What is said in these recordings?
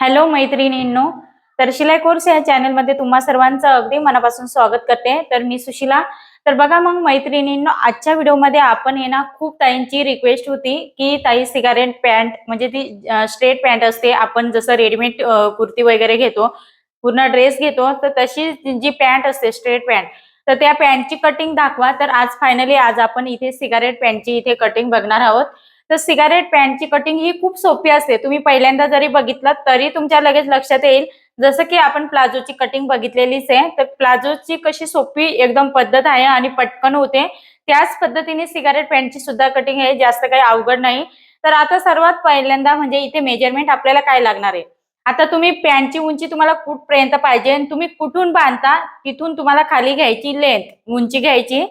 Hello मैत्रिणींनो तर शिलाई कोर्स या चॅनलमध्ये तुम्हा सर्वांचं अगदी मनापासून स्वागत करते. तर मी सुशिला. तर बघा मग मैत्रिणींनो आजच्या व्हिडिओमध्ये आपण हे ना खूप ताईंची रिक्वेस्ट होती की ताई सिगारेट पॅन्ट म्हणजे ती स्ट्रेट पॅन्ट असते. आपण जसं रेडीमेड कुर्ती वगैरे घेतो पूर्ण ड्रेस घेतो तर तशी जी पॅन्ट असते स्ट्रेट पॅन्ट तर त्या पॅन्टची कटिंग दाखवा. तर आज फायनली आज आपण इथे सिगारेट पॅन्टची इथे कटिंग बघणार आहोत. तर सिगारेट पॅनची कटिंग ही खूप सोपी असते. तुम्ही पहिल्यांदा जरी बघितलं तरी तुमच्या लगेच लक्षात येईल. जसं की आपण प्लाझोची कटिंग बघितलेलीच आहे. तर प्लाझोची कशी सोपी एकदम पद्धत आहे आणि पटकन होते. त्याच पद्धतीने सिगारेट पॅनची सुद्धा कटिंग आहे जास्त काही अवघड नाही. तर आता सर्वात पहिल्यांदा म्हणजे इथे मेजरमेंट आपल्याला काय लागणार आहे? आता तुम्ही पॅनची उंची तुम्हाला कुठपर्यंत पाहिजे आणि तुम्ही कुठून बांधता तिथून तुम्हाला खाली घ्यायची लेंथ उंची घ्यायची.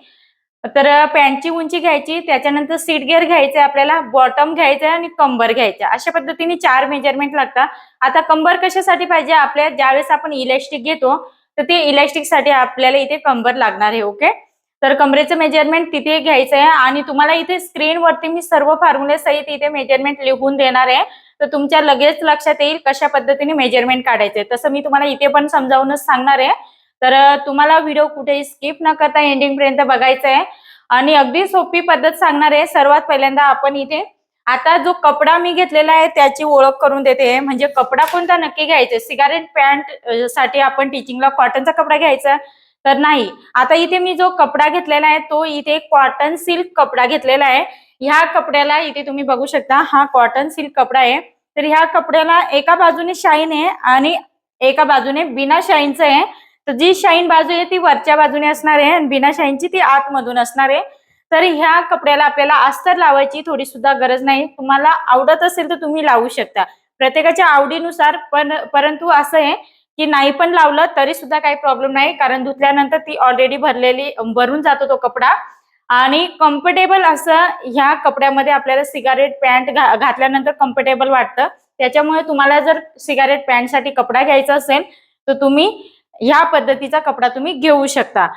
तर पॅन्टची उंची घ्यायची त्याच्यानंतर सीट गेअर घ्यायचे आपल्याला बॉटम घ्यायचं आणि कंबर घ्यायचं अशा पद्धतीने चार मेजरमेंट लागतात. आता कंबर कशासाठी पाहिजे आपल्या? ज्यावेळेस आपण इलेक्ट्रिक घेतो तर ते इलेक्ट्रिकसाठी साठी आपल्याला इथे कंबर लागणार आहे ओके तर कमरेचं मेजरमेंट तिथे घ्यायचं आहे आणि तुम्हाला इथे स्क्रीनवरती मी सर्व फॉर्म्युले सहित इथे मेजरमेंट लिहून देणार आहे. तर तुमच्या लगेच लक्षात येईल कशा पद्धतीने मेजरमेंट काढायचे तसं मी तुम्हाला इथे पण समजावूनच सांगणार आहे. तर तुम्हाला व्हिडिओ कुठेही स्किप न करता एंडिंग पर्यंत बघायचा आहे आणि अगदी सोपी पद्धत सांगणार आहे. सर्वात पहिल्यांदा आपण इथे आता जो कपडा मी घेतलेला आहे त्याची ओळख करून देते. म्हणजे कपडा कोणता नक्की घ्यायचा? सिगारेट पॅन्टसाठी आपण टीचिंगला कॉटनचा कपडा घ्यायचा? तर नाही. आता इथे मी जो कपडा घेतलेला आहे तो इथे कॉटन सिल्क कपडा घेतलेला आहे. ह्या कपड्याला इथे तुम्ही बघू शकता हा कॉटन सिल्क कपडा आहे. तर ह्या कपड्याला एका बाजूने शाईन आहे आणि एका बाजूने बिना शाईनचं आहे. तर जी शाईन बाजू आहे ती वरच्या बाजूने असणार आहे आणि बिना शाईनची ती आतमधून असणार आहे. तर ह्या कपड्याला आपल्याला अस्तर लावायची थोडी सुद्धा गरज नाही. तुम्हाला आवडत असेल तर तुम्ही लावू शकता. प्रत्येकाच्या आवडीनुसार पण परंतु असं आहे की नाही पण लावलं तरी सुद्धा काही प्रॉब्लेम नाही. कारण धुतल्यानंतर ती ऑलरेडी भरलेली भरून जातो तो कपडा. आणि कम्फर्टेबल असं ह्या कपड्यामध्ये आपल्याला सिगारेट पॅन्ट घातल्यानंतर कम्फर्टेबल वाटतं. त्याच्यामुळे तुम्हाला जर सिगारेट पॅन्टसाठी कपडा घ्यायचा असेल तर तुम्ही ह्या पद्धतीचा कपडा तुम्ही घेऊ शकता.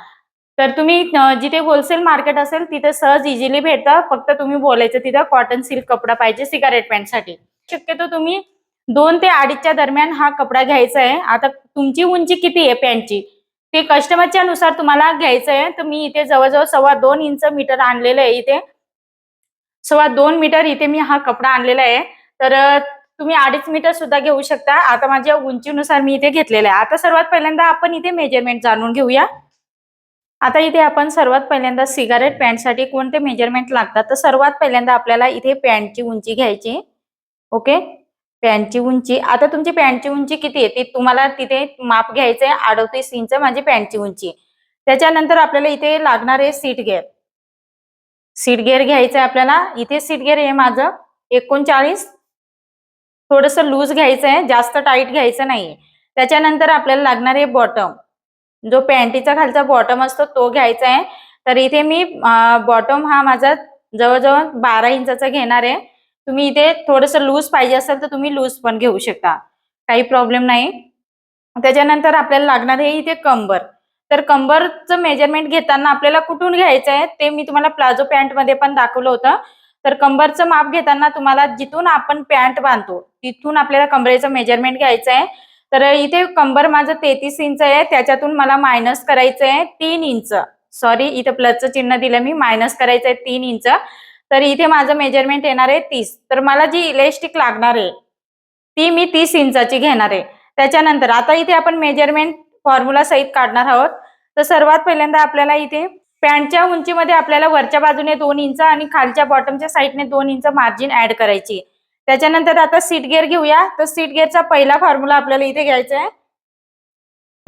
तर तुम्ही जिथे होलसेल मार्केट असेल तिथे सहज इझिली भेटतं. फक्त तुम्ही बोलायचं तिथं कॉटन सिल्क कपडा पाहिजे सिगारेट पॅन्टसाठी शक्यतो तुम्ही दोन ते अडीचच्या दरम्यान हा कपडा घ्यायचा आहे. आता तुमची उंची किती आहे पॅन्टची ते कस्टमरच्या नुसार तुम्हाला घ्यायचं आहे. तर मी इथे जवळजवळ सव्वा दोन इंच मीटर आणलेलं आहे इथे. सव्वा दोन मीटर इथे मी हा कपडा आणलेला आहे. तर तुम्ही अडीच मीटर सुद्धा घेऊ शकता. आता माझ्या उंचीनुसार मी इथे घेतलेलं आहे. आता सर्वात पहिल्यांदा आपण इथे मेजरमेंट जाणून घेऊया. आता इथे आपण सर्वात पहिल्यांदा सिगारेट पॅन्टसाठी कोणते मेजरमेंट लागतात? तर सर्वात पहिल्यांदा आपल्याला इथे पॅन्टची उंची घ्यायची. ओके पॅन्टची उंची. आता तुमची पॅन्टची उंची किती आहे? ती तुम्हाला तिथे माप घ्यायचं आहे. अडतीस इंच माझी पॅन्टची उंची. त्याच्यानंतर आपल्याला इथे लागणार आहे सीट गेअर सीट गेअर घ्यायचं आहे आपल्याला. इथे सीट गेअर आहे माझं. एकोणचाळीस. थोडस लूज घ्यायचं आहे जास्त टाईट घ्यायचं नाही त्याच्यानंतर आपल्याला लागणार आहे बॉटम जो पॅन्टीचा खालचा बॉटम असतो तो घ्यायचा आहे. तर इथे मी बॉटम हा माझा जवळजवळ बारा इंचाचा घेणार आहे. तुम्ही इथे थोडस लूज पाहिजे असेल तर तुम्ही लूज पण घेऊ शकता. काही प्रॉब्लेम नाही. त्याच्यानंतर आपल्याला लागणार आहे इथे कंबर. तर कंबरचं मेजरमेंट घेताना आपल्याला कुठून घ्यायचं आहे ते मी तुम्हाला प्लाझो पॅन्टमध्ये पण दाखवलं होतं. तर कंबरचं माप घेताना तुम्हाला जिथून आपण पॅन्ट बांधतो तिथून आपल्याला कंबरेचं मेजरमेंट घ्यायचं आहे. तर इथे कंबर माझं तेहतीस इंच आहे त्याच्यातून मला मायनस करायचं आहे तीन इंच. सॉरी इथे प्लसचं चिन्ह दिलं मी मायनस करायचं आहे तीन इंच. तर इथे माझं मेजरमेंट येणार आहे तीस. तर मला जी इलेस्टिक लागणार आहे ती मी तीस इंचाची घेणार आहे. त्याच्यानंतर आता इथे आपण मेजरमेंट फॉर्म्युला सहित काढणार आहोत. तर सर्वात पहिल्यांदा आपल्याला इथे पॅन्टच्या उंचीमध्ये आपल्याला वरच्या बाजूने दोन इंच आणि खालच्या बॉटमच्या साईडने दोन इंच मार्जिन ऍड करायची. त्याच्यानंतर आता सीट गेअर घेऊया. तर सीट गेअरचा पहिला फॉर्म्युला आपल्याला इथे घ्यायचा आहे.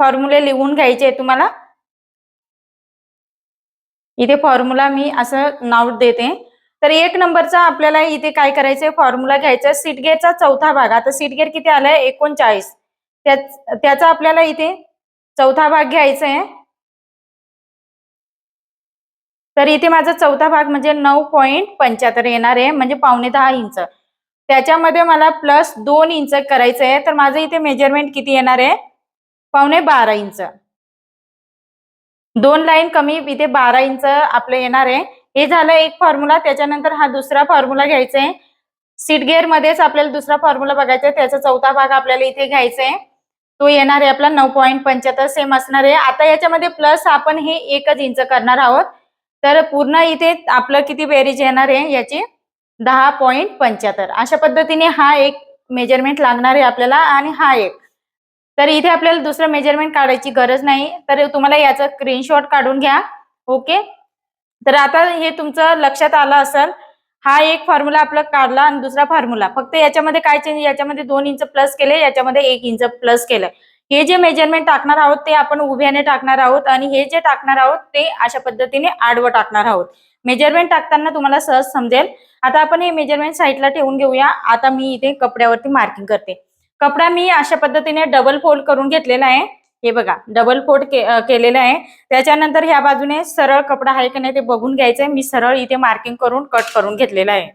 फॉर्म्युले लिहून घ्यायचे आहे तुम्हाला. इथे फॉर्म्युला मी असं नाव देते. तर एक नंबरचा आपल्याला इथे काय करायचंय फॉर्म्युला घ्यायचा सीट गेअरचा चौथा भाग. आता सीट गेअर किती आलाय? एकोणचाळीस. त्याचा आपल्याला इथे चौथा भाग घ्यायचा आहे. तर इथे माझा चौथा भाग म्हणजे नऊ पॉईंट पंच्याहत्तर येणार आहे म्हणजे पावणे दहा इंच. त्याच्यामध्ये मला प्लस दोन इंच करायचं आहे तर माझं इथे मेजरमेंट किती येणार आहे? पावणे बारा इंच. दोन लाईन कमी इथे बारा इंच आपलं येणार आहे. हे झालं एक फॉर्म्युला त्याच्यानंतर हा दुसरा फॉर्म्युला घ्यायचा आहे. सीट गेअर मध्येच आपल्याला दुसरा फॉर्म्युला बघायचा आहे त्याचा चौथा भाग आपल्याला इथे घ्यायचा आहे. तो येणार आहे आपला नऊ पॉईंट पंच्याहत्तर सेम असणार आहे. आता याच्यामध्ये प्लस आपण हे एकच इंच करणार आहोत. तर पूर्ण इथे आपलं किती बेरीज येणार आहे याची? दहा पॉईंट पंच्याहत्तर. अशा पद्धतीने हा एक मेजरमेंट लागणार आहे आपल्याला आणि हा एक. तर इथे आपल्याला दुसरं मेजरमेंट काढायची गरज नाही. तर तुम्हाला याचा स्क्रीनशॉट काढून घ्या. ओके? तर आता हे तुमचं लक्षात आलं असेल हा एक फॉर्म्युला आपला काढला आणि दुसरा फॉर्म्युला फक्त याच्यामध्ये काय चेंज याच्यामध्ये दोन इंच प्लस केले याच्यामध्ये एक इंच प्लस केलं हे जे मेजरमेंट टाकणार आहोत ते आपण उभ्याने टाकणार आहोत आणि हे जे टाकणार आहोत ते अशा पद्धतीने आडवं टाकणार आहोत. मेजरमेंट टाकताना तुम्हाला सहज समजेल. आता आपण हे मेजरमेंट साईडला ठेवून घेऊया. आता मी इथे कपड्यावरती मार्किंग करते. कपडा मी अशा पद्धतीने डबल फोल्ड करून घेतलेला आहे. हे बघा डबल फोल्ड के, केलेलं आहे. त्याच्यानंतर ह्या बाजूने सरळ कपडा आहे का नाही ते बघून घ्यायचंय. मी सरळ इथे मार्किंग करून कट करून घेतलेला आहे.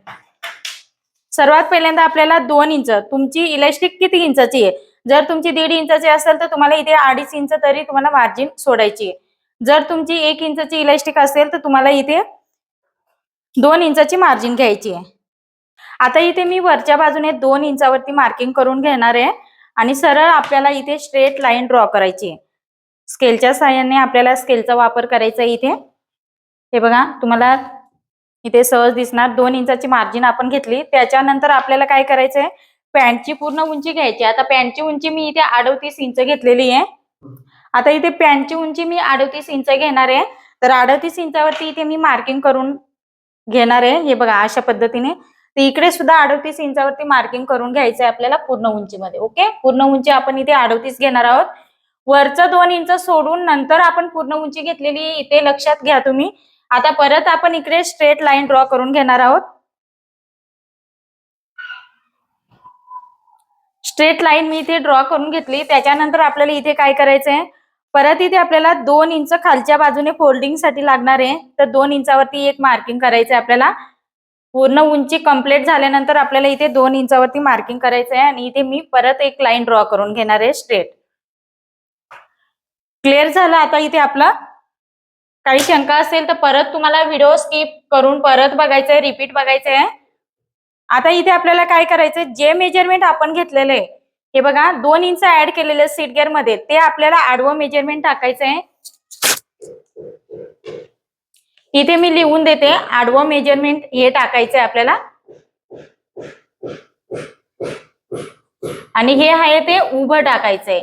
सर्वात पहिल्यांदा आपल्याला दोन इंच तुमची इलेस्टिक किती इंचाची आहे? जर तुमची दीड इंचाची असेल तर तुम्हाला इथे अडीच इंच तरी तुम्हाला मार्जिन सोडायची आहे. जर तुमची एक इंचाची इलास्टिक असेल तर तुम्हाला इथे दोन इंचाची मार्जिन घ्यायची आहे. आता इथे मी वरच्या बाजूने दोन इंचावरती मार्किंग करून घेणार आहे आणि सरळ आपल्याला इथे स्ट्रेट लाईन ड्रॉ करायची आहे. स्केलच्या सहाय्याने आपल्याला स्केलचा वापर करायचा इथे. हे बघा तुम्हाला इथे सहज दिसणार. दोन इंचाची मार्जिन आपण घेतली. त्याच्यानंतर आपल्याला काय करायचंय? पॅन्टची पूर्ण उंची घ्यायची आता पॅन्टची उंची मी इथे अडतीस इंच घेतलेली आहे. आता इथे पॅन्टची उंची मी अडतीस इंच घेणार आहे. तर अडतीस इंचावरती इथे मी मार्किंग करून घेणार आहे. हे बघा अशा पद्धतीने. तर इकडे सुद्धा अडतीस इंचावरती मार्किंग करून घ्यायचं आहे आपल्याला पूर्ण उंचीमध्ये. ओके? पूर्ण उंची आपण इथे अडतीस घेणार आहोत. वरचं दोन इंच सोडून नंतर आपण पूर्ण उंची घेतलेली इथे लक्षात घ्या तुम्ही. आता परत आपण इकडे स्ट्रेट लाईन ड्रॉ करून घेणार आहोत. स्ट्रेट लाईन मी इथे ड्रॉ करून घेतली. त्याच्यानंतर आपल्याला इथे काय करायचंय? परत इथे आपल्याला दोन इंच खालच्या बाजूने फोल्डिंगसाठी लागणार आहे. तर दोन इंचावरती एक मार्किंग करायचं आहे आपल्याला. पूर्ण उंची कंप्लीट झाल्यानंतर आपल्याला इथे दोन इंचावरती मार्किंग करायचं आहे आणि इथे मी परत एक लाईन ड्रॉ करून घेणार आहे स्ट्रेट. क्लिअर झालं आता इथे आपला? काही शंका असेल तर परत तुम्हाला व्हिडिओ स्किप करून परत बघायचंय रिपीट बघायचंय. आता इथे आपल्याला काय करायचंय? जे मेजरमेंट आपण घेतलेलं आहे हे बघा दोन इंच ऍड केलेलं सीट गेअरमध्ये ते आपल्याला आडवं मेजरमेंट टाकायचं आहे इथे मी लिहून देते आडवं मेजरमेंट हे टाकायचंय आपल्याला. आणि हे आहे ते उभं टाकायचंय.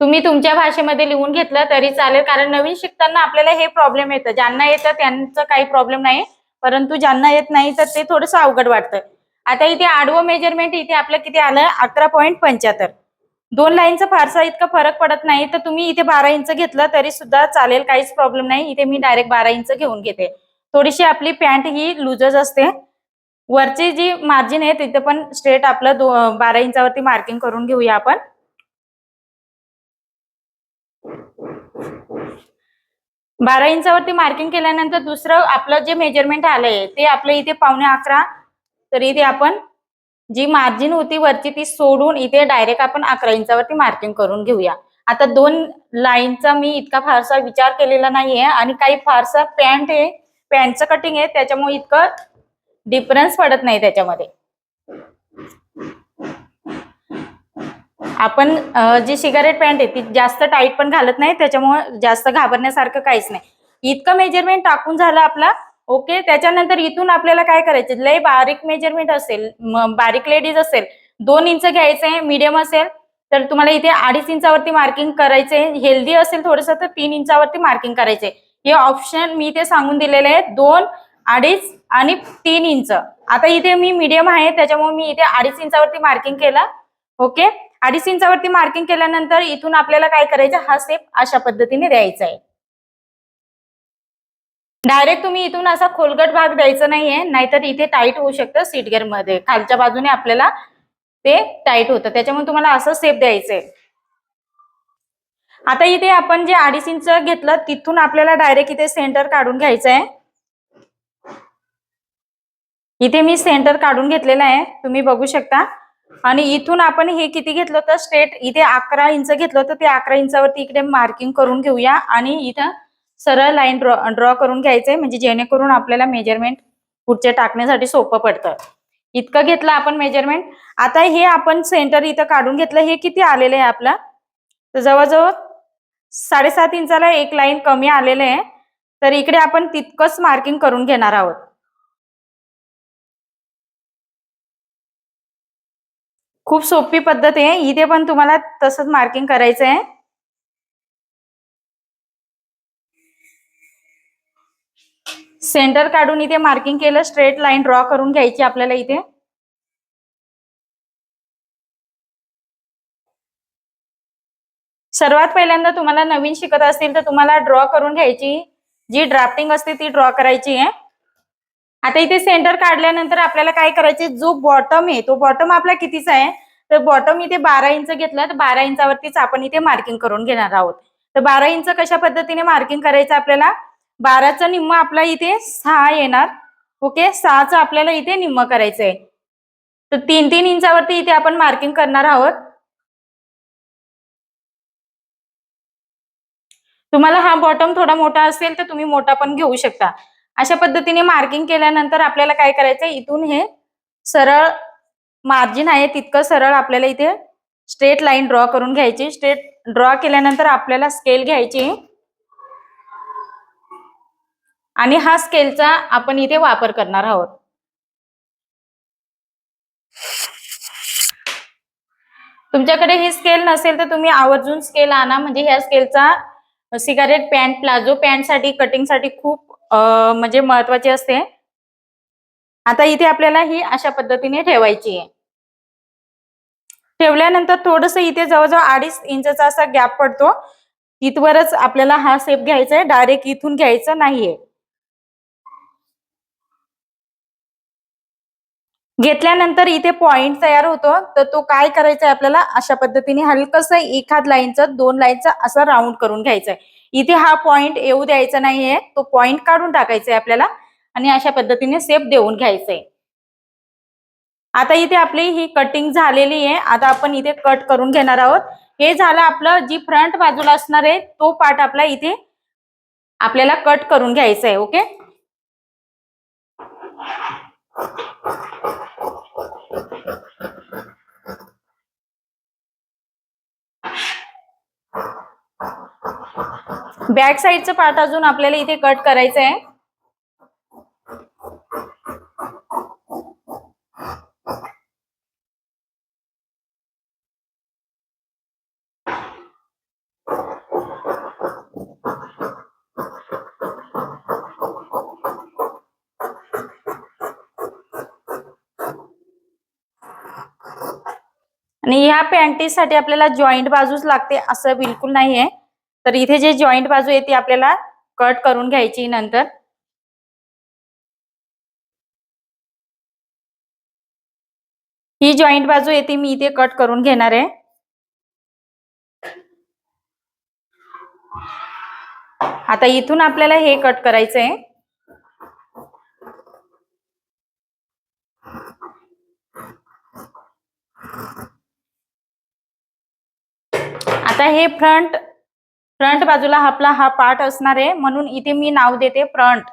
तुम्ही तुमच्या भाषेमध्ये लिहून घेतलं तरी चालेल कारण नवीन शिकताना आपल्याला हे प्रॉब्लेम येतं. ज्यांना येतं त्यांचं काही प्रॉब्लेम नाही. परंतु ज्यांना येत नाही तर ते थोडंसं अवघड वाटतं. आता इथे आडवं मेजरमेंट इथे आपलं किती आलं? अकरा पॉईंट पंच्याहत्तर. दोन लाईनचा फारसा इतका फरक पडत नाही तर तुम्ही इथे बारा इंच घेतलं तरी सुद्धा चालेल काहीच प्रॉब्लेम नाही. इथे मी डायरेक्ट बारा इंच घेऊन घेते. थोडीशी आपली पॅन्ट ही लूजच असते. वरची जी मार्जिन आहे तिथे पण स्ट्रेट आपलं दो बारा इंचावरती मार्किंग करून घेऊया आपण. बारा इंचावरती मार्किंग केल्यानंतर दुसरं आपलं जे मेजरमेंट आलंय ते आपलं इथे पावणे अकरा तर इथे आपण जी मार्जिन होती वरची ती सोडून इथे डायरेक्ट आपण अकरा इंचावरती मार्किंग करून घेऊया. आता दोन लाईनचा मी इतका फारसा विचार केलेला नाहीये आणि काही फारसा पॅन्ट आहे पॅन्टचं कटिंग आहे त्याच्यामुळे इतकं डिफरन्स पडत नाही त्याच्यामध्ये. आपण जी सिगारेट पॅन्ट आहे ती जास्त टाईट पण घालत नाही त्याच्यामुळे जास्त घाबरण्यासारखं काहीच नाही. इतकं मेजरमेंट टाकून झालं आपला ओके त्याच्यानंतर इथून आपल्याला काय करायचं? लय बारीक मेजरमेंट असेल बारीक लेडीज असेल दोन इंच घ्यायचे मीडियम असेल तर तुम्हाला इथे अडीच इंचावरती मार्किंग करायचे हेल्दी असेल थोडस तर तीन इंचावरती मार्किंग करायचे. हे ऑप्शन मी इथे सांगून दिलेले आहे दोन अडीच आणि तीन इंच. आता इथे मी मीडियम आहे त्याच्यामुळे मी इथे अडीच इंचावरती मार्किंग केलं ओके अडीच इंचावरती मार्किंग केल्यानंतर इथून आपल्याला काय करायचं? हा स्टेप अशा पद्धतीने द्यायचा आहे. डायरेक्ट तुम्ही इथून असा खोलगट भाग द्यायचा नाहीये नाहीतर इथे टाईट होऊ शकतं सीट गेअरमध्ये. खालच्या बाजूने आपल्याला ते टाईट होतं. त्याच्यामुळे तुम्हाला असं स्टेप द्यायचंय. आता इथे आपण जे अडीच इंच घेतलं तिथून आपल्याला डायरेक्ट इथे सेंटर काढून घ्यायचं आहे. इथे मी सेंटर काढून घेतलेला आहे. तुम्ही बघू शकता. आणि इथून आपण हे किती घेतलं होतं? स्ट्रेट इथे अकरा इंच घेतलं होतं. ते अकरा इंचावरती इकडे मार्किंग करून घेऊया. आणि इथं सरळ लाईन ड्रॉ ड्रॉ करून घ्यायचंय म्हणजे जेणेकरून आपल्याला मेजरमेंट पुढचे टाकण्यासाठी सोपं पडतं. इतकं घेतलं आपण मेजरमेंट आता हे आपण सेंटर इथं काढून घेतलं. हे किती आलेलं आहे आपलं? तर जवळजवळ साडेसात इंचाला एक लाईन कमी आलेलं आहे. तर इकडे आपण तितकंच मार्किंग करून घेणार आहोत. खूप सोपी पद्धत आहे. इथे पण तुम्हाला तसंच मार्किंग करायचं आहे सेंटर काढून इथे मार्किंग केलं स्ट्रेट लाईन ड्रॉ करून घ्यायची आपल्याला इथे. सर्वात पहिल्यांदा तुम्हाला नवीन शिकत असतील तर तुम्हाला ड्रॉ करून घ्यायची. जी ड्राफ्टिंग असते ती ड्रॉ करायची आहे. आता इथे सेंटर काढल्यानंतर आपल्याला काय करायचे जो बॉटम आहे तो बॉटम आपला कितीचा आहे? तर बॉटम इथे बारा इंच घेतलं तर बारा इंचावरतीच आपण इथे मार्किंग करून घेणार आहोत. तर बारा इंच कशा पद्धतीने मार्किंग करायचं आपल्याला? बाराचं निम्म आपला इथे सहा येणार. ओके सहाचं आपल्याला इथे निम्म करायचंय. तर तीन तीन इंचावरती इथे आपण मार्किंग करणार आहोत. तुम्हाला हा बॉटम थोडा मोठा असेल तर तुम्ही मोठा पण घेऊ शकता. अशा पद्धतीने मार्किंग केल्यानंतर आपल्याला काय करायचं इथून हे सरळ मार्जिन आहे तितकं सरळ आपल्याला इथे स्ट्रेट लाईन ड्रॉ करून घ्यायची. स्ट्रेट ड्रॉ केल्यानंतर आपल्याला स्केल घ्यायची. आणि हा स्केलचा आपण इथे वापर करणार आहोत. तुमच्याकडे ही स्केल नसेल तर तुम्ही आवर्जून स्केल आणा. म्हणजे ह्या स्केलचा सिगारेट पॅन्ट प्लाझो पॅन्टसाठी कटिंगसाठी खूप म्हणजे महत्वाची असते. आता इथे आपल्याला ही अशा पद्धतीने ठेवायची आहे. ठेवल्यानंतर थोडस इथे जवळजवळ अडीच इंचचा असा गॅप पडतो. तिथवरच आपल्याला हा सेप घ्यायचा आहे. डायरेक्ट इथून घ्यायचा नाहीये. घेतल्यानंतर इथे पॉइंट तयार होतो. तर तो काय करायचा आहे आपल्याला? अशा पद्धतीने हलकस एखाद लाईनचा दोन लाईनचा असा राऊंड करून घ्यायचा आहे. इथे हा पॉइंट येऊ द्यायचा नाहीये. तो पॉइंट काढून टाकायचा आहे आपल्याला आणि अशा पद्धतीने सेप देऊन घ्यायचंय. आता इथे आपली ही कटिंग झालेली आहे. आता आपण इथे कट करून घेणार आहोत. हे झालं आपलं जी फ्रंट बाजूला असणार आहे तो पार्ट आपला इथे आपल्याला कट करून घ्यायचा आहे ओके बॅक साईडचं पार्ट अजून आपल्याला इथे कट करायचं आहे आणि ह्या पॅन्टीसाठी आपल्याला जॉईंट बाजूच लागते असं बिलकुल नाहीये. तर इथे जे जॉईंट बाजू आहे ती आपल्याला कट करून घ्यायची नंतर. ही जॉईंट बाजू आहे ती मी इथे कट करून घेणार आहे. आता इथून आपल्याला हे कट करायचं आहे. आता हे फ्रंट फ्रंट बाजूला आपला हा पार्ट असणार आहे. म्हणून इथे मी नाव देते फ्रंट.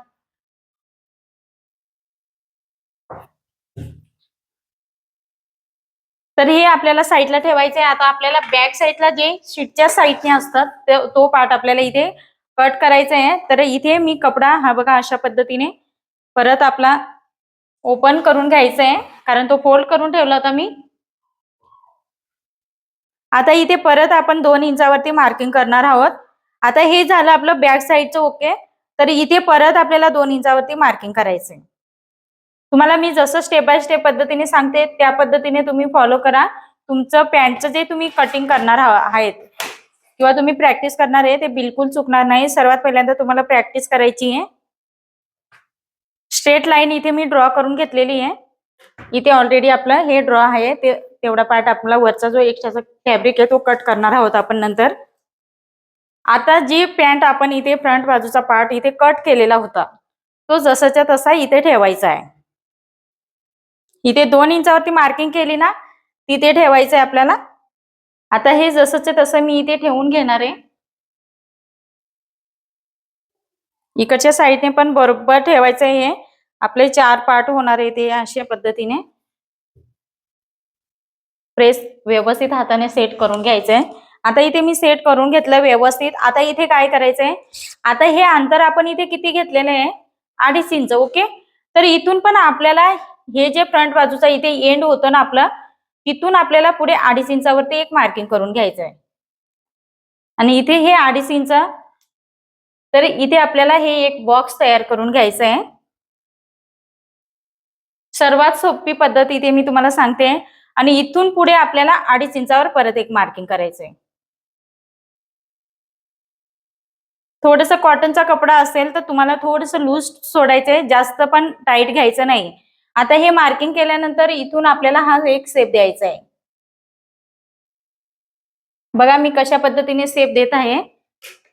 तर हे आपल्याला साईडला ठेवायचं आहे. आता आपल्याला बॅक साईडला जे शीटच्या साईडने असतात तो पार्ट आपल्याला इथे कट करायचा आहे. तर इथे मी कपडा हा बघा अशा पद्धतीने परत आपला ओपन करून घ्यायचा आहे. कारण तो फोल्ड करून ठेवला होता मी. आता इथे परत आपण दोन इंचावरती मार्किंग करणार आहोत. आता हे झालं आपलं बॅक साईडचं ओके तर इथे परत आपल्याला दोन इंचावरती मार्किंग करायचंय. तुम्हाला मी जसं स्टेप बाय स्टेप पद्धतीने सांगते त्या पद्धतीने तुम्ही फॉलो करा. तुमचं पॅन्टचं जे तुम्ही कटिंग करणार आहा- आहेत किंवा तुम्ही प्रॅक्टिस करणार आहे ते बिलकुल चुकणार नाही. सर्वात पहिल्यांदा तुम्हाला प्रॅक्टिस करायची आहे. स्ट्रेट लाईन इथे मी ड्रॉ करून घेतलेली आहे. इथे ऑलरेडी आपलं हे ड्रॉ आहे. ते तेवढा पार्ट आपला वरचा जो एक्स्ट्राचा फॅब्रिक आहे तो कट करणार आहोत आपण नंतर. आता जी पॅन्ट आपण इथे फ्रंट बाजूचा पार्ट इथे कट केलेला होता तो जसाच्या तसा इथे ठेवायचा आहे. इथे दोन इंचावरती मार्किंग केली ना तिथे ठेवायचं आहे आपल्याला. आता हे जसंच्या तसं मी इथे ठेवून घेणार आहे. इकडच्या साईडने पण बरोबर ठेवायचं आहे हे. आपले चार पार्ट होणार आहे ते अशा पद्धतीने. प्रेस व्यवस्थित हाताने सेट करून घ्यायचंय आता इथे मी सेट करून घेतलं व्यवस्थित. आता इथे काय करायचंय? आता हे अंतर आपण इथे किती घेतलेलं आहे? अडीच इंच ओके तर इथून पण आपल्याला हे जे फ्रंट बाजूचा इथे एंड होतं ना आपलं तिथून आपल्याला पुढे अडीच इंचावरती एक मार्किंग करून घ्यायचंय. आणि इथे हे अडीच इंच तर इथे आपल्याला हे एक बॉक्स तयार करून घ्यायचं आहे सर्वात सोपी पद्धत इथे मी तुम्हाला सांगते. आणि इथून पुढे आपल्याला अडीच इंचावर परत एक मार्किंग करायचंय. थोडस कॉटनचा कपडा असेल तर तुम्हाला थोडस लूज सोडायचंय जास्त पण टाईट घ्यायचं नाही. आता हे मार्किंग केल्यानंतर इथून आपल्याला हा एक सेप द्यायचा आहे बघा मी कशा पद्धतीने सेप देत आहे.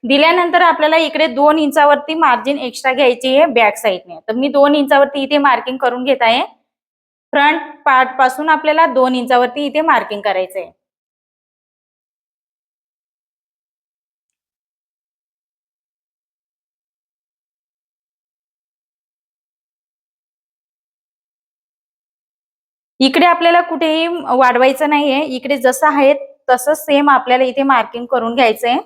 दिल्यानंतर आपल्याला इकडे दोन इंचावरती मार्जिन एक्स्ट्रा घ्यायची आहे बॅक साईडने तर मी दोन इंचावरती इथे मार्किंग करून घेत आहे. फ्रंट पार्टपासून आपल्याला दोन इंचावरती इथे मार्किंग करायचंय. इकडे आपल्याला कुठेही वाढवायचं नाहीये. इकडे जसं आहे तसं सेम आपल्याला इथे मार्किंग करून घ्यायचंय.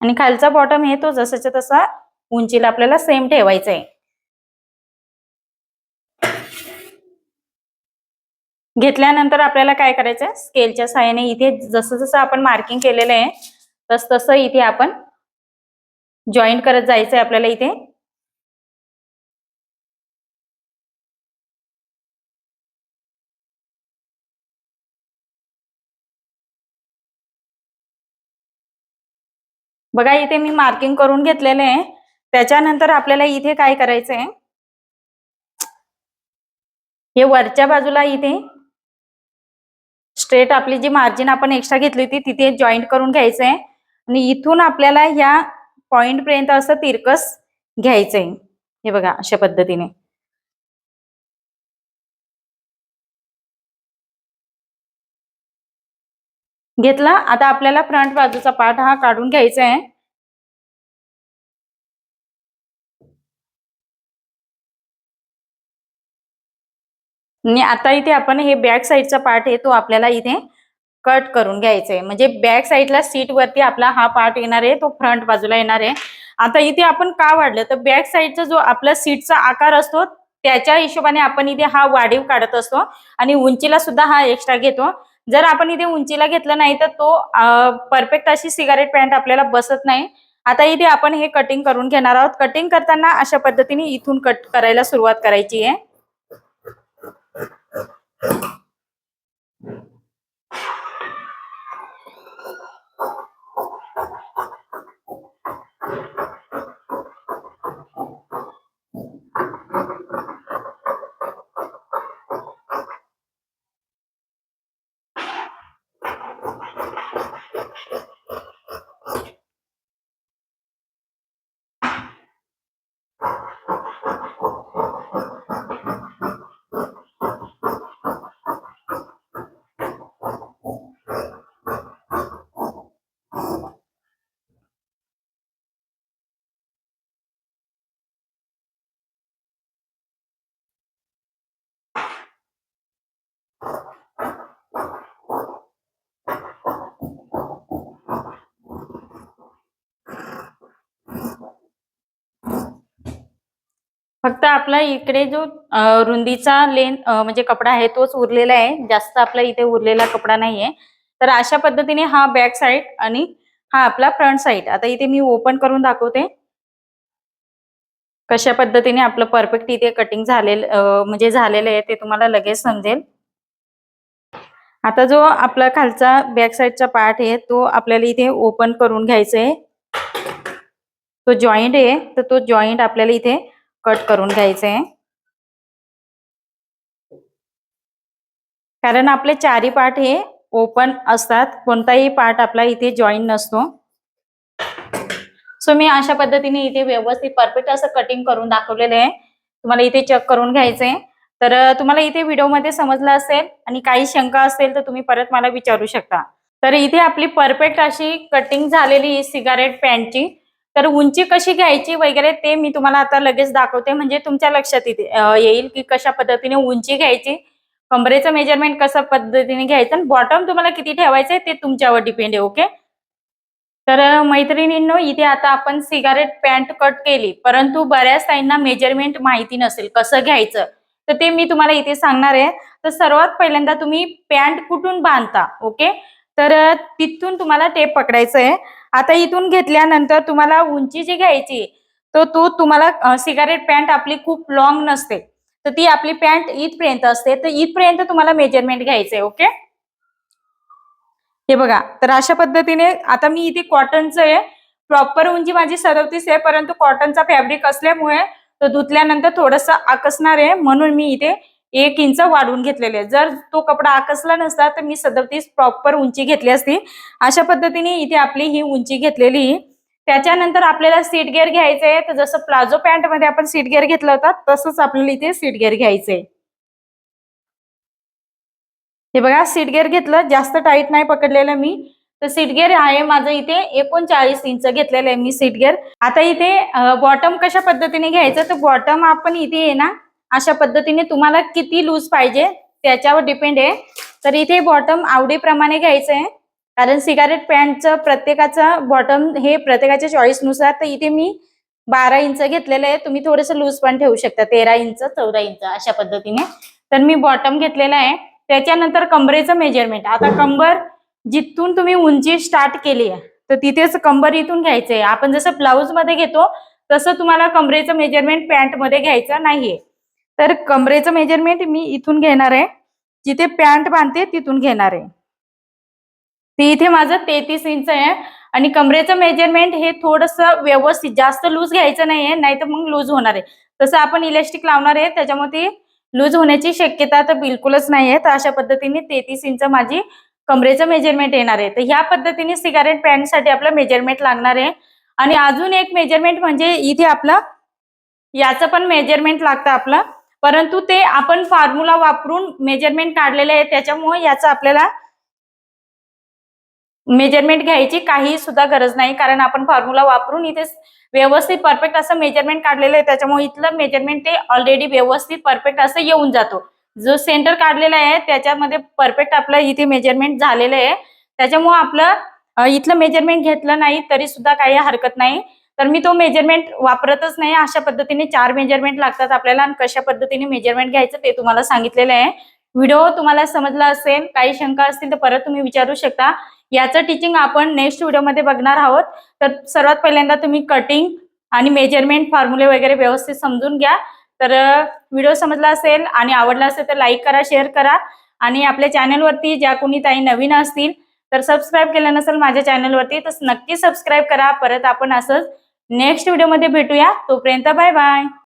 आणि खालचा बॉटम हे तो जसाच्या तसा उंचीला आपल्याला सेम ठेवायचा आहे घेतल्यानंतर आपल्याला काय करायचं स्केलच्या सहाय्याने इथे जसं जसं आपण मार्किंग केलेलं आहे तस तसं इथे आपण जॉईंट करत जायचंय आपल्याला इथे. बघा इथे मी मार्किंग करून घेतलेले आहे. त्याच्यानंतर आपल्याला इथे काय करायचंय हे वरच्या बाजूला इथे स्ट्रेट आपली जी मार्जिन आपण एक्स्ट्रा घेतली होती तिथे जॉईंट करून घ्यायचंय आणि इथून आपल्याला ह्या पॉइंट पर्यंत असं तिरकस घ्यायचंय हे बघा अशा पद्धतीने. घेतला. आता आपल्याला फ्रंट बाजूचा पार्ट हा काढून घ्यायचा आहे. आणि आता इथे आपण हे बॅक साईडचा पार्ट आहे तो आपल्याला इथे कट करून घ्यायचा आहे. म्हणजे बॅक साईडला सीट वरती आपला हा पार्ट येणार आहे तो फ्रंट बाजूला येणार आहे. आता इथे आपण का वाढलं? तर बॅक साईडचा जो आपला सीटचा आकार असतो त्याच्या हिशोबाने आपण इथे हा वाढीव काढत असतो. आणि उंचीला सुद्धा हा एक्स्ट्रा घेतो. जर आपण इथे उंचीला घेतलं नाही तर तो परफेक्ट अशी सिगारेट पॅन्ट आपल्याला बसत नाही. आता इथे आपण हे कटिंग करून घेणार आहोत. कटिंग करताना अशा पद्धतीने इथून कट करायला सुरुवात करायची आहे. फक्त आपला इकडे जो रुंदीचा लेन म्हणजे कपडा आहे तोच उरलेला आहे. जास्त आपला इथे उरलेला कपडा नाहीये. तर अशा पद्धतीने हा बॅक साईड आणि हा आपला फ्रंट साईड आता इथे मी ओपन करून दाखवते. कशा पद्धतीने आपलं परफेक्ट इथे कटिंग झालेलं म्हणजे झालेलं आहे ते तुम्हाला लगेच समजेल. आता जो आपला खालचा बॅक साईडचा पार्ट आहे तो आपल्याला इथे ओपन करून घ्यायचा आहे तो जॉईंट आहे तर तो जॉईंट आपल्याला इथे कट करून घ्यायचे. कारण आपले चारी पार्ट हे ओपन असतात. कोणताही पार्ट आपला इथे जॉईन नसतो. सो मी अशा पद्धतीने इथे व्यवस्थित परफेक्ट असं कटिंग करून दाखवलेलं आहे. तुम्हाला इथे चेक करून घ्यायचंय. तर तुम्हाला इथे व्हिडिओमध्ये समजलं असेल आणि काही शंका असेल तर तुम्ही परत मला विचारू शकता. तर इथे आपली परफेक्ट अशी कटिंग झालेली सिगारेट पॅन्टची तर उंची कशी घ्यायची वगैरे ते मी तुम्हाला आता लगेच दाखवते. म्हणजे तुमच्या लक्षात येते येईल की कशा पद्धतीने उंची घ्यायची कमरेचं मेजरमेंट कशा पद्धतीने घ्यायचं आणि बॉटम तुम्हाला किती ठेवायचंय ते तुमच्यावर डिपेंड आहे ओके तर मैत्रिणींनो इथे आता आपण सिगारेट पॅन्ट कट केली. परंतु बऱ्याच ताईंना मेजरमेंट माहिती नसेल कसं घ्यायचं. तर ते मी तुम्हाला इथे सांगणार आहे. तर सर्वात पहिल्यांदा तुम्ही पॅन्ट कुठून बांधता ओके तर तिथून तुम्हाला टेप पकडायचं आहे. आता इथून घेतल्यानंतर तुम्हाला उंची जी घ्यायची तर तो तुम्हाला सिगारेट पॅन्ट आपली खूप लॉंग नसते. तर ती आपली पॅन्ट इथपर्यंत असते. तर इथपर्यंत तुम्हाला मेजरमेंट घ्यायचंय ओके हे बघा तर अशा पद्धतीने आता मी इथे कॉटनचं आहे. प्रॉपर उंची माझी सदतीस आहे परंतु कॉटनचा फॅब्रिक असल्यामुळे तो धुतल्यानंतर थोडस आकसणार आहे. म्हणून मी इथे एक इंच वाढवून घेतलेले जर तो कपडा आकसला नसता तर मी सदतीस प्रॉपर उंची घेतली असती. अशा पद्धतीने इथे आपली ही उंची घेतलेली. त्याच्यानंतर आपल्याला सीट गेअर घ्यायचंय तर जसं प्लाझो पॅन्टमध्ये आपण सीट गेअर घेतला होता तसंच आपल्याला इथे सीट गेअर घ्यायचंय हे बघा सीट गेअर घेतलं. जास्त टाईट नाही पकडलेलं मी. तर सीट गेअर आहे माझं इथे एकोणचाळीस इंच घेतलेलं आहे मी सीट गेअर आता इथे बॉटम कशा पद्धतीने घ्यायचं? तर बॉटम आपण इथे आहे ना अशा पद्धतीने तुम्हाला किती लूज पाहिजे त्याच्यावर डिपेंड आहे. तर इथे बॉटम आवडीप्रमाणे घ्यायचं आहे कारण सिगारेट पॅन्टचं प्रत्येकाचं बॉटम हे प्रत्येकाच्या चॉईसनुसार तर इथे मी बारा इंच घेतलेलं आहे. तुम्ही थोडंसं लूज पण ठेवू शकता. तेरा इंच चौदा इंच अशा पद्धतीने. तर मी बॉटम घेतलेला आहे. त्याच्यानंतर कमरेचं मेजरमेंट आता कंबर जिथून तुम्ही उंची स्टार्ट केली आहे तर तिथेच कंबर इथून घ्यायचं आहे आपण जसं ब्लाऊजमध्ये घेतो तसं तुम्हाला कमरेचं मेजरमेंट पॅन्टमध्ये घ्यायचं नाहीये. तर कमरेचं मेजरमेंट मी इथून घेणार आहे. जिथे पॅन्ट बांधते तिथून घेणार आहे. ते इथे माझं तेहतीस इंच आहे आणि कमरेचं मेजरमेंट हे थोडस व्यवस्थित जास्त लूज घ्यायचं नाहीये नाही तर मग लूज होणार आहे. तसं आपण इलेस्टिक लावणार आहे त्याच्यामुळे ती लूज होण्याची शक्यता तर बिलकुलच नाही आहे तर अशा पद्धतीने तेहतीस इंच माझी कमरेचं मेजरमेंट येणार आहे. तर ह्या पद्धतीने सिगारेट पॅन्टसाठी आपलं मेजरमेंट लागणार आहे. आणि अजून एक मेजरमेंट म्हणजे इथे आपलं याचं पण मेजरमेंट लागतं आपलं. परंतु ते आपण फॉर्म्युला वापरून मेजरमेंट काढलेले आहे त्याच्यामुळे याचा आपल्याला मेजरमेंट घ्यायची काही सुद्धा गरज नाही. कारण आपण फॉर्म्युला वापरून इथे व्यवस्थित परफेक्ट असं मेजरमेंट काढलेलं आहे. त्याच्यामुळे इथलं मेजरमेंट ते ऑलरेडी व्यवस्थित परफेक्ट असं येऊन जातो. जो सेंटर काढलेला आहे त्याच्यामध्ये परफेक्ट आपलं इथे मेजरमेंट झालेलं आहे. त्याच्यामुळे आपलं इथलं मेजरमेंट घेतलं नाही तरी सुद्धा काही हरकत नाही. तर मी तो मेजरमेंट वापरतच नाही. अशा पद्धतीने चार मेजरमेंट लागतात आपल्याला आणि कशा पद्धतीने मेजरमेंट घ्यायचं ते तुम्हाला सांगितलेलं आहे. व्हिडिओ तुम्हाला समजला असेल काही शंका असतील तर परत तुम्ही विचारू शकता. याचं टीचिंग आपण नेक्स्ट व्हिडिओमध्ये बघणार आहोत. तर सर्वात पहिल्यांदा तुम्ही कटिंग आणि मेजरमेंट फॉर्म्युले वगैरे व्यवस्थित समजून घ्या. तर व्हिडिओ समजला असेल आणि आवडला असेल तर लाईक करा शेअर करा. आणि आपल्या चॅनलवरती ज्या कोणी ताई नवीन असतील तर सबस्क्राईब केलं नसेल माझ्या चॅनलवरती तर नक्की सबस्क्राईब करा. परत आपण असंच नेक्स्ट व्हिडिओमध्ये भेटूया. तोपर्यंत बाय बाय.